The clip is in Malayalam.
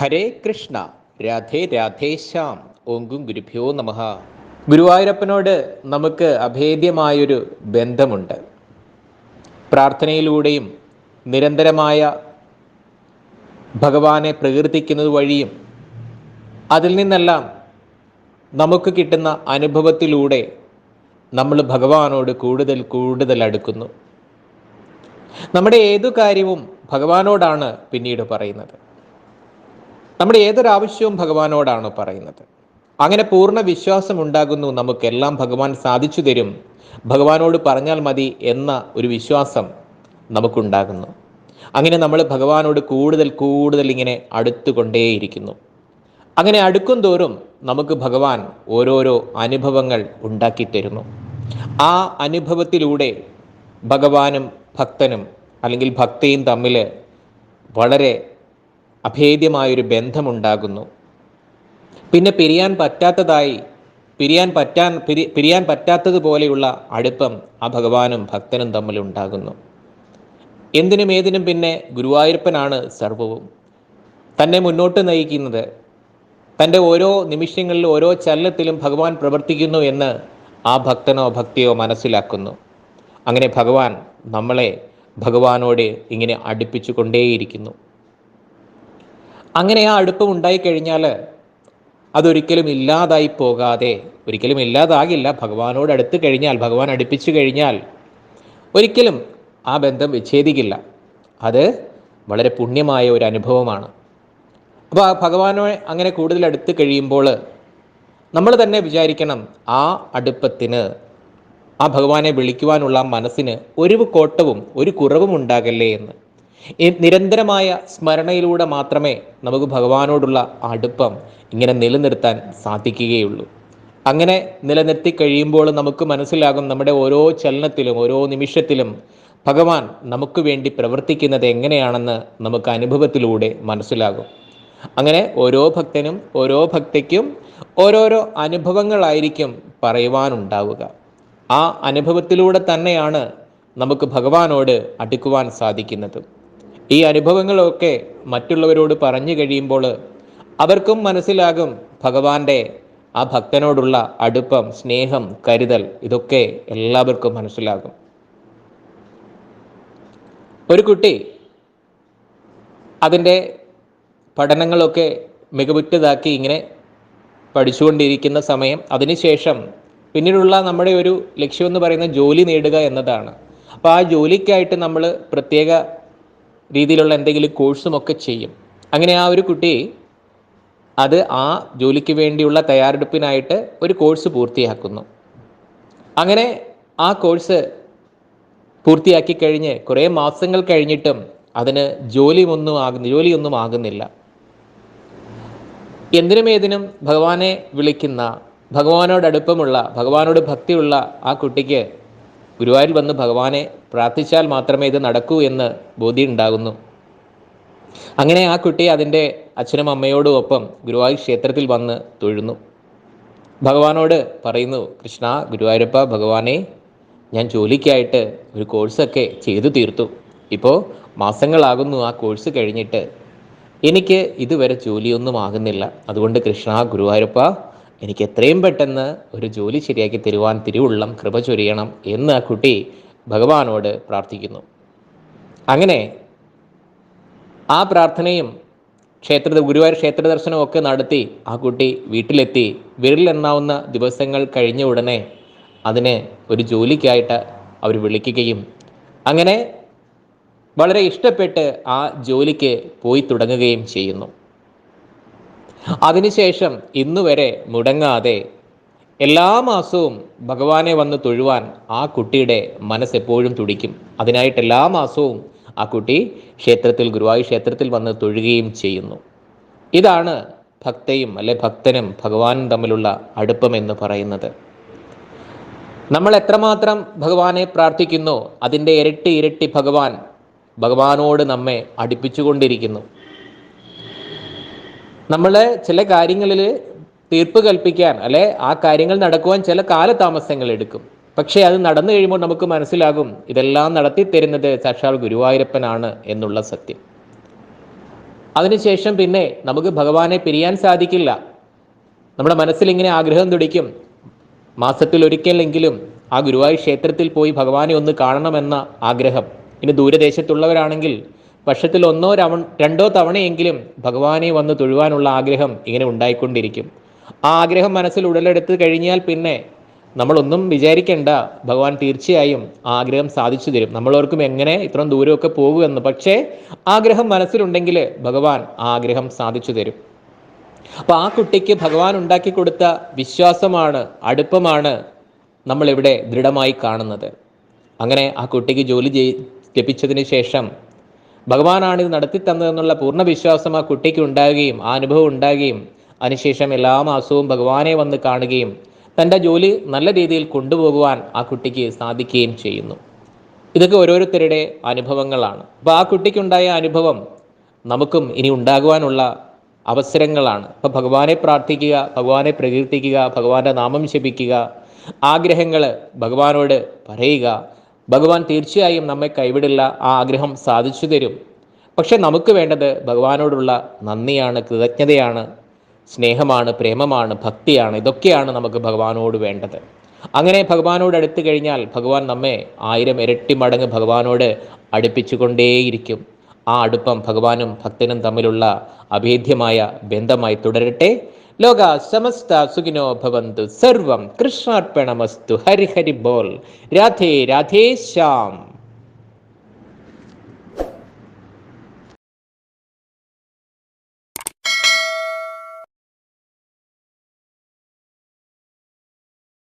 ഹരേ കൃഷ്ണ രാധേ രാധേശ്യാം ഓങ്കും ഗുരുഭ്യോ നമ. ഗുരുവായൂരപ്പനോട് നമുക്ക് അഭേദ്യമായൊരു ബന്ധമുണ്ട്. പ്രാർത്ഥനയിലൂടെയും നിരന്തരമായ ഭഗവാനെ പ്രകീർത്തിക്കുന്നത് വഴിയും അതിൽ നിന്നെല്ലാം നമുക്ക് കിട്ടുന്ന അനുഭവത്തിലൂടെ നമ്മൾ ഭഗവാനോട് കൂടുതൽ കൂടുതൽ അടുക്കുന്നു. നമ്മുടെ ഏതു കാര്യവും ഭഗവാനോടാണ് പിന്നീട് പറയുന്നത്. നമ്മുടെ ഏതൊരാവശ്യവും ഭഗവാനോടാണ് പറയുന്നത്. അങ്ങനെ പൂർണ വിശ്വാസം ഉണ്ടാകുന്നു നമുക്കെല്ലാം ഭഗവാൻ സാധിച്ചു തരും. ഭഗവാനോട് പറഞ്ഞാൽ മതി എന്ന ഒരു വിശ്വാസം നമുക്കുണ്ടാകുന്നു. അങ്ങനെ നമ്മൾ ഭഗവാനോട് കൂടുതൽ കൂടുതൽ ഇങ്ങനെ അടുത്തുകൊണ്ടേയിരിക്കുന്നു. അങ്ങനെ അടുക്കും തോറും നമുക്ക് ഭഗവാൻ ഓരോരോ അനുഭവങ്ങൾ ഉണ്ടാക്കി തരുന്നു ആ അനുഭവത്തിലൂടെ ഭഗവാനും ഭക്തനും അല്ലെങ്കിൽ ഭക്തിയും തമ്മിൽ വളരെ അഭേദ്യമായൊരു ബന്ധമുണ്ടാകുന്നു. പിന്നെ പിരിയാൻ പറ്റാത്തതായി പിരിയാൻ പറ്റാൻ പിരി പിരിയാൻ പറ്റാത്തതുപോലെയുള്ള അടുപ്പം ആ ഭഗവാനും ഭക്തനും തമ്മിൽ ഉണ്ടാകുന്നു. എന്തിനും ഏതിനും പിന്നെ ഗുരുവായൂരപ്പനാണ് സർവവും. തന്നെ മുന്നോട്ട് നയിക്കുന്നത്. തന്റെ ഓരോ നിമിഷങ്ങളിലും ഓരോ ചലനത്തിലും ഭഗവാൻ പ്രവർത്തിക്കുന്നു എന്ന് ആ ഭക്തനോ ഭക്തിയോ മനസ്സിലാക്കുന്നു. അങ്ങനെ ഭഗവാൻ നമ്മളെ ഭഗവാനോട് ഇങ്ങനെ അടുപ്പിച്ചു കൊണ്ടേയിരിക്കുന്നു. അങ്ങനെ ആ അടുപ്പം ഉണ്ടായിക്കഴിഞ്ഞാൽ അതൊരിക്കലും ഇല്ലാതായി പോകാതെ ഒരിക്കലും ഇല്ലാതാകില്ല. ഭഗവാനോട് അടുത്ത് കഴിഞ്ഞാൽ ഭഗവാൻ അടുപ്പിച്ചു കഴിഞ്ഞാൽ ഒരിക്കലും ആ ബന്ധം വിച്ഛേദിക്കില്ല. അത് വളരെ പുണ്യമായ ഒരു അനുഭവമാണ്. അപ്പോൾ ആ ഭഗവാനോ അങ്ങനെ കൂടുതൽ അടുത്ത് കഴിയുമ്പോൾ നമ്മൾ തന്നെ വിചാരിക്കണം ആ അടുപ്പത്തിന് ആ ഭഗവാനെ വിളിക്കുവാനുള്ള മനസ്സിന് ഒരു കോട്ടവും ഒരു കുറവും ഉണ്ടാകല്ലേ എന്ന്. നിരന്തരമായ സ്മരണയിലൂടെ മാത്രമേ നമുക്ക് ഭഗവാനോടുള്ള അടുപ്പം ഇങ്ങനെ നിലനിർത്താൻ സാധിക്കുകയുള്ളൂ. അങ്ങനെ നിലനിർത്തി കഴിയുമ്പോൾ നമുക്ക് മനസ്സിലാകും നമ്മുടെ ഓരോ ചലനത്തിലും ഓരോ നിമിഷത്തിലും ഭഗവാൻ നമുക്ക് വേണ്ടി പ്രവർത്തിക്കുന്നത് എങ്ങനെയാണെന്ന് നമുക്ക് അനുഭവത്തിലൂടെ മനസ്സിലാകും. അങ്ങനെ ഓരോ ഭക്തനും ഓരോ ഭക്തയ്ക്കും ഓരോരോ അനുഭവങ്ങളായിരിക്കും പറയുവാനുണ്ടാവുക. ആ അനുഭവത്തിലൂടെ തന്നെയാണ് നമുക്ക് ഭഗവാനോട് അടുക്കുവാൻ സാധിക്കുന്നത്. ഈ അനുഭവങ്ങളൊക്കെ മറ്റുള്ളവരോട് പറഞ്ഞു കഴിയുമ്പോൾ അവർക്കും മനസ്സിലാകും ഭഗവാന്റെ ആ ഭക്തനോടുള്ള അടുപ്പം സ്നേഹം കരുതൽ ഇതൊക്കെ എല്ലാവർക്കും മനസ്സിലാകും. ഒരു കുട്ടി അതിന്റെ പഠനങ്ങളൊക്കെ മികവുറ്റതാക്കി ഇങ്ങനെ പഠിച്ചുകൊണ്ടിരിക്കുന്ന സമയം അതിനുശേഷം പിന്നീടുള്ള നമ്മുടെ ഒരു ലക്ഷ്യം പറയുന്ന ജോലി നേടുക എന്നതാണ്. അപ്പോൾ ആ ജോലിക്കായിട്ട് നമ്മൾ പ്രത്യേക രീതിയിലുള്ള എന്തെങ്കിലും കോഴ്സും ഒക്കെ ചെയ്യും. അങ്ങനെ ആ ഒരു കുട്ടി അത് ആ ജോലിക്ക് വേണ്ടിയുള്ള തയ്യാറെടുപ്പിനായിട്ട് ഒരു കോഴ്സ് പൂർത്തിയാക്കുന്നു. അങ്ങനെ ആ കോഴ്സ് പൂർത്തിയാക്കി കഴിഞ്ഞ് കുറേ മാസങ്ങൾ കഴിഞ്ഞിട്ടും അതിന് ജോലിയൊന്നും ആകുന്ന ജോലിയൊന്നും ആകുന്നില്ല. എന്തിനും ഏതിനും ഭഗവാനെ വിളിക്കുന്ന ഭഗവാനോട് അടുപ്പമുള്ള ഭഗവാനോട് ഭക്തിയുള്ള ആ കുട്ടിക്ക് ഗുരുവായൂരിൽ വന്ന് ഭഗവാനെ പ്രാർത്ഥിച്ചാൽ മാത്രമേ ഇത് നടക്കൂ എന്ന് ബോധ്യം ഉണ്ടാകുന്നു അങ്ങനെ ആ കുട്ടി അതിന്റെ അച്ഛനും അമ്മയോടും ഒപ്പം ഗുരുവായൂർ ക്ഷേത്രത്തിൽ വന്ന് തൊഴുന്നു. ഭഗവാനോട് പറയുന്നു കൃഷ്ണ ഗുരുവായൂരപ്പ ഭഗവാനെ ഞാൻ ജോലിക്കായിട്ട് ഒരു കോഴ്സൊക്കെ ചെയ്തു തീർത്തു. ഇപ്പോൾ മാസങ്ങളാകുന്നു ആ കോഴ്സ് കഴിഞ്ഞിട്ട്. എനിക്ക് ഇതുവരെ ജോലിയൊന്നും ആകുന്നില്ല. അതുകൊണ്ട് കൃഷ്ണ ഗുരുവായൂരപ്പ എനിക്ക് എത്രയും പെട്ടെന്ന് ഒരു ജോലി ശരിയാക്കി തരുവാൻ തിരുവുള്ളം കൃപ ചൊരിയണം എന്ന് ആ കുട്ടി ഭഗവാനോട് പ്രാർത്ഥിക്കുന്നു. അങ്ങനെ ആ പ്രാർത്ഥനയും ക്ഷേത്ര ഗുരുവായൂർ ക്ഷേത്ര ദർശനവും ഒക്കെ നടത്തി ആ കുട്ടി വീട്ടിലെത്തി. വിരലെണ്ണാവുന്ന ദിവസങ്ങൾ കഴിഞ്ഞ ഉടനെ അതിന് ഒരു ജോലിക്കായിട്ട് അവർ വിളിക്കുകയും അങ്ങനെ വളരെ ഇഷ്ടപ്പെട്ട് ആ ജോലിക്ക് പോയി തുടങ്ങുകയും ചെയ്യുന്നു. അതിനുശേഷം ഇന്നുവരെ മുടങ്ങാതെ എല്ലാ മാസവും ഭഗവാനെ വന്ന് തൊഴുവാൻ ആ കുട്ടിയുടെ മനസ്സെപ്പോഴും തുടിക്കും. അതിനായിട്ട് എല്ലാ മാസവും ആ കുട്ടി ക്ഷേത്രത്തിൽ ഗുരുവായൂർ ക്ഷേത്രത്തിൽ വന്ന് തൊഴുകയും ചെയ്യുന്നു. ഇതാണ് ഭക്തയും അല്ലെ ഭക്തനും ഭഗവാനും തമ്മിലുള്ള അടുപ്പം എന്ന് പറയുന്നത്. നമ്മൾ എത്രമാത്രം ഭഗവാനെ പ്രാർത്ഥിക്കുന്നു അതിന്റെ ഇരട്ടി ഇരട്ടി ഭഗവാൻ ഭഗവാനോട് നമ്മെ അടുപ്പിച്ചുകൊണ്ടിരിക്കുന്നു. നമ്മൾ ചില കാര്യങ്ങളിൽ തീർപ്പ് കൽപ്പിക്കാൻ അല്ലെ ആ കാര്യങ്ങൾ നടക്കുവാൻ ചില കാലതാമസങ്ങൾ എടുക്കും. പക്ഷേ അത് നടന്നു കഴിയുമ്പോൾ നമുക്ക് മനസ്സിലാകും ഇതെല്ലാം നടത്തി തരുന്നത് സാക്ഷാൽ ഗുരുവായൂരപ്പനാണ് എന്നുള്ള സത്യം. അതിനുശേഷം പിന്നെ നമുക്ക് ഭഗവാനെ പിരിയാൻ സാധിക്കില്ല. നമ്മുടെ മനസ്സിൽ ഇങ്ങനെ ആഗ്രഹം തുടിക്കും. മാസത്തിൽ ഒരിക്കലെങ്കിലും ആ ഗുരുവായൂർ ക്ഷേത്രത്തിൽ പോയി ഭഗവാനെ ഒന്ന് കാണണമെന്ന ആഗ്രഹം. ഇനി ദൂരദേശത്തുള്ളവരാണെങ്കിൽ വർഷത്തിൽ ഒന്നോ രണ്ടോ തവണയെങ്കിലും ഭഗവാനെ വന്ന് തൊഴുവാനുള്ള ആഗ്രഹം ഇങ്ങനെ ഉണ്ടായിക്കൊണ്ടിരിക്കും. ആ ആഗ്രഹം മനസ്സിൽ ഉടലെടുത്ത് കഴിഞ്ഞാൽ പിന്നെ നമ്മളൊന്നും വിചാരിക്കേണ്ട. ഭഗവാൻ തീർച്ചയായും ആഗ്രഹം സാധിച്ചു തരും. നമ്മളോർക്കും എങ്ങനെ ഇത്രയും ദൂരമൊക്കെ പോകുമെന്ന് പക്ഷേ ആഗ്രഹം മനസ്സിലുണ്ടെങ്കിൽ ഭഗവാൻ ആഗ്രഹം സാധിച്ചു തരും. അപ്പോൾ ആ കുട്ടിക്ക് ഭഗവാൻ ഉണ്ടാക്കി കൊടുത്ത വിശ്വാസമാണ് അടുപ്പമാണ് നമ്മളിവിടെ ദൃഢമായി കാണുന്നത്. അങ്ങനെ ആ കുട്ടിക്ക് ജോലി ചെയ് ലഭിച്ചതിന് ശേഷം ഭഗവാനാണ് ഇത് നടത്തി തന്നതെന്നുള്ള പൂർണ വിശ്വാസം ആ കുട്ടിക്ക് ഉണ്ടാകുകയും ആ അനുഭവം ഉണ്ടാകുകയും അതിനുശേഷം എല്ലാ മാസവും ഭഗവാനെ വന്ന് കാണുകയും തന്റെ ജോലി നല്ല രീതിയിൽ കൊണ്ടുപോകുവാൻ ആ കുട്ടിക്ക് സാധിക്കുകയും ചെയ്യുന്നു. ഇതൊക്കെ ഓരോരുത്തരുടെ അനുഭവങ്ങളാണ്. അപ്പോൾ ആ കുട്ടിക്കുണ്ടായ അനുഭവം നമുക്കും ഇനി ഉണ്ടാകുവാനുള്ള അവസരങ്ങളാണ്. അപ്പോൾ ഭഗവാനെ പ്രാർത്ഥിക്കുക ഭഗവാനെ പ്രകീർത്തിക്കുക ഭഗവാന്റെ നാമം ശപിക്കുക ആഗ്രഹങ്ങൾ ഭഗവാനോട് പറയുക. ഭഗവാൻ തീർച്ചയായും നമ്മെ കൈവിടില്ല ആ ആഗ്രഹം സാധിച്ചു തരും. പക്ഷെ നമുക്ക് വേണ്ടത് ഭഗവാനോടുള്ള നന്ദിയാണ് കൃതജ്ഞതയാണ്. സ്നേഹമാണ് പ്രേമമാണ് ഭക്തിയാണ് ഇതൊക്കെയാണ് നമുക്ക് ഭഗവാനോട് വേണ്ടത്. അങ്ങനെ ഭഗവാനോട് അടുത്തു കഴിഞ്ഞാൽ ഭഗവാൻ നമ്മെ ആയിരം ഇരട്ടി മടങ്ങ് ഭഗവാനോട് അടുപ്പിച്ചുകൊണ്ടേയിരിക്കും. ആ അടുപ്പം ഭഗവാനും ഭക്തനും തമ്മിലുള്ള അഭേദ്യമായ ബന്ധമായി തുടരട്ടെ. ലോക സമസ്ത സുഖിനോ ഭവന്തു. സർവം കൃഷ്ണാർപ്പണമസ്തു. ഹരിഹരി ഹരി ബോൾ. രാധേ രാധേ ശ്യാം.